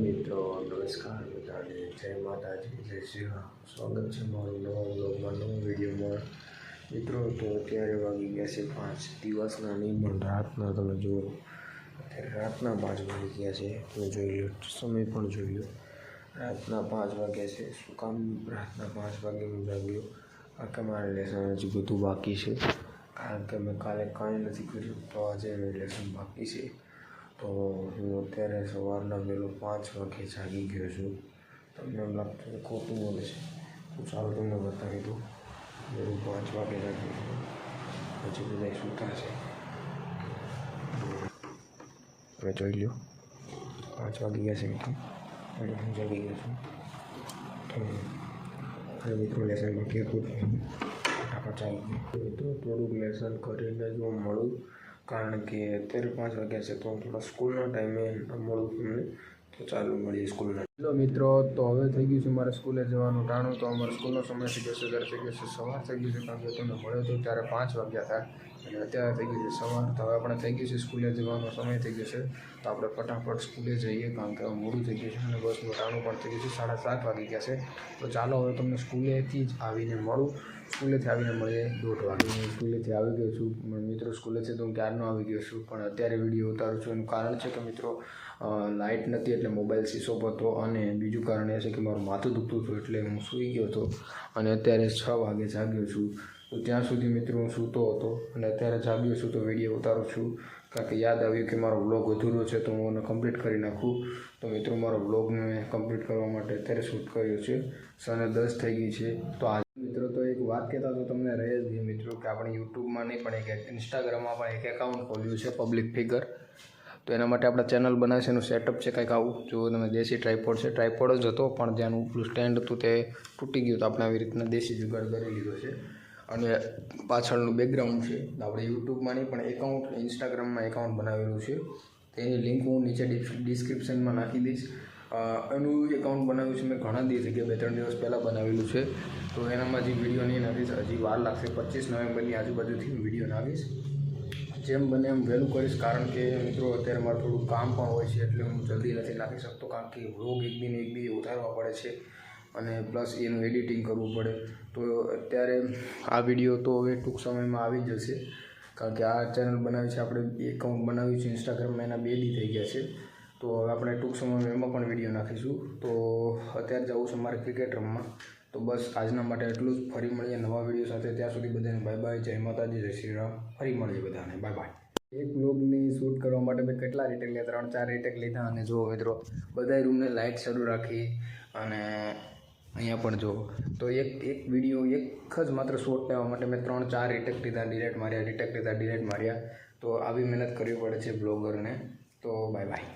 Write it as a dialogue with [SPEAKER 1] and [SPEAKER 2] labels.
[SPEAKER 1] મિત્રો નમસ્કાર બધાને જય માતાજી જય શ્રી સ્વાગત છે મારું નવો બ્લોગમાં નવો વિડીયોમાં મિત્રો તો અત્યારે વાગી ગયા છે પાંચ દિવસના નહીં, પણ રાતના તમે જુઓ, અત્યારે રાતના પાંચ વાગી ગયા છે. તમે જોઈ લો, સમય પણ જોઈ લો. રાતના પાંચ વાગ્યા છે. શું કામ રાતના પાંચ વાગે હું જાગ્યો? કારણ કે મારે લેસન હજી બધું બાકી છે. કારણ કે મેં કાલે કાંઈ નથી કર્યું, તો આજે લેસન બાકી છે. તો હું અત્યારે સવારના વહેલો પાંચ વાગે જાગી ગયો છું. તમને એમ લાગતું કે ખોટું બોલે છે. તો ચાલો તમને બતાવી દઉં. વહેલું પાંચ વાગે જાગી ગયો પછી બધા સૂતા છે. તમે જોઈ લો પાંચ વાગી ગયા છે મિત્રો. અને હું જાગી ગયો છું. તો મિત્રો લેસનમાં બાકી હતું ફટાફટ ચાલુ મિત્રો થોડુંક લેસન કરીને જો મળું કારણ કે અત્યારે પાંચ વાગ્યા છે, તો થોડા સ્કૂલના ટાઈમે મળું તમને તો ચાલુ મળીએ સ્કૂલના હેલો મિત્રો, તો હવે થઈ ગયું છે મારે સ્કૂલે જવાનું ટાણું, તો અમારે સ્કૂલનો સમય થઈ ગયો છે ત્યારે થઈ ગયો છે સવાર થઈ ગયું છે, કારણ કે તમને મળ્યો હતો ત્યારે પાંચ વાગ્યા હતા. અને અત્યારે થઈ ગયું છે સવાર, તો હવે આપણે થઈ ગયું છે સ્કૂલે જવાનો સમય થઈ ગયો છે. તો આપણે ફટાફટ સ્કૂલે જઈએ, કારણ કે મોડું થઈ ગયું છે અને બસનું ટાણું પણ થઈ ગયું છે, સાડા સાત વાગી ગયા છે. તો ચાલો હવે તમને સ્કૂલેથી જ આવીને મળું. સ્કૂલેથી આવીને મળીએ દોઢ વાગે. હું સ્કૂલેથી આવી ગયો છું મિત્રો સ્કૂલેથી તો હું ક્યારનો આવી ગયો છું, પણ અત્યારે વીડિયો ઉતારું છું. એનું કારણ છે કે મિત્રો લાઇટ નથી એટલે મોબાઈલ શીશો હતો અને બીજું કારણ એ છે કે મારું માથું દુખતું હતું એટલે હું સૂઈ ગયો હતો અને અત્યારે છ વાગે જાગ્યો છું. તો ત્યાં સુધી મિત્રો હું સૂતો હતો અને અત્યારે જાગ્યો છું તો વીડિયો ઉતારું છું. કારણ કે યાદ આવ્યું કે મારો બ્લોગ અધૂરો છે તો હું એને કમ્પ્લીટ કરી નાખું. તો મિત્રો, મારો વ્લોગ મેં કમ્પ્લીટ કરવા માટે અત્યારે શૂટ કર્યો છે. સને દસ થઈ ગઈ છે. તો આજે મિત્રો, તો એક વાત કહેતા તો તમને રહે જ મિત્રો, કે આપણે યુટ્યુબમાં નહીં પણ એક ઇન્સ્ટાગ્રામમાં પણ એક એકાઉન્ટ ખોલ્યું છે પબ્લિક ફિગર તો એના માટે આપણે ચેનલ બનાવે છે, એનું સેટઅપ છે, કંઈક આવું. જો તમે દેશી ટ્રાયપોડ છે ટ્રાયપોડ જ હતો, પણ જેનું પેલું સ્ટેન્ડ હતું તે તૂટી ગયું તો આપણે આવી રીતના દેશી જુગાડ કરી લીધો છે. અને પાછળનું બેકગ્રાઉન્ડ છે આપણે યુટ્યુબમાં નહીં, પણ એકાઉન્ટ ઇન્સ્ટાગ્રામમાં એકાઉન્ટ બનાવેલું છે. તેની લિંક હું નીચે ડિસ્ક્રિપ્શનમાં નાખી દઈશ. એનું એકાઉન્ટ બનાવ્યું છે, મેં ઘણા દિવસ જગ્યાએ બે, ત્રણ દિવસ પહેલાં બનાવેલું છે. તો એનામાં હજી વીડિયો નહીં નાખીશ, હજી વાર લાગશે, પચીસ નવેમ્બરની આજુબાજુથી હું વીડિયો નાખીશ. જેમ બને એમ વહેલું કરીશ. કારણ કે મિત્રો, અત્યારે મારે થોડું કામ પણ હોય છે, એટલે હું જલ્દી નથી નાખી શકતો. કારણ કે વ્લોગ એક દિન એક બી ઉતારવા પડે છે અને પ્લસ એનું એડિટિંગ કરવું પડે. તો અત્યારે આ વીડિયો તો હવે ટૂંક સમયમાં આવી જશે. કારણ કે આ ચેનલ બનાવી છે, આપણે એકાઉન્ટ બનાવ્યું છે ઇન્સ્ટાગ્રામમાં એના બે દી થઈ ગયા છે. તો હવે આપણે ટૂંક સમયમાં એમાં પણ વીડિયો નાખીશું. તો અત્યારે જવું છે મારે ક્રિકેટ રમવા. તો બસ આજના માટે એટલું જ. ફરી મળીએ નવા વીડિયો સાથે. ત્યાં સુધી બધાને બાય બાય જય માતાજી, જય શ્રી રામ. ફરી મળીએ બધાને. બાય બાય એક બ્લોગની શૂટ કરવા માટે મેં કેટલા રીટેક લીધા? ત્રણ, ચાર રીટેક લીધા અને જુઓ મિત્રો, બધાય રૂમને લાઇટ શરૂ રાખી અને અહીંયા પણ જુઓ. તો એક એક વીડિયો એક જ માત્ર શોટ લેવા માટે મેં ત્રણ, ચાર રીટેક લીધા ડિલેટ માર્યા રીટેક લીધા ડિલેટ માર્યા. તો આવી મહેનત કરવી પડે છે બ્લોગરને તો બાય બાય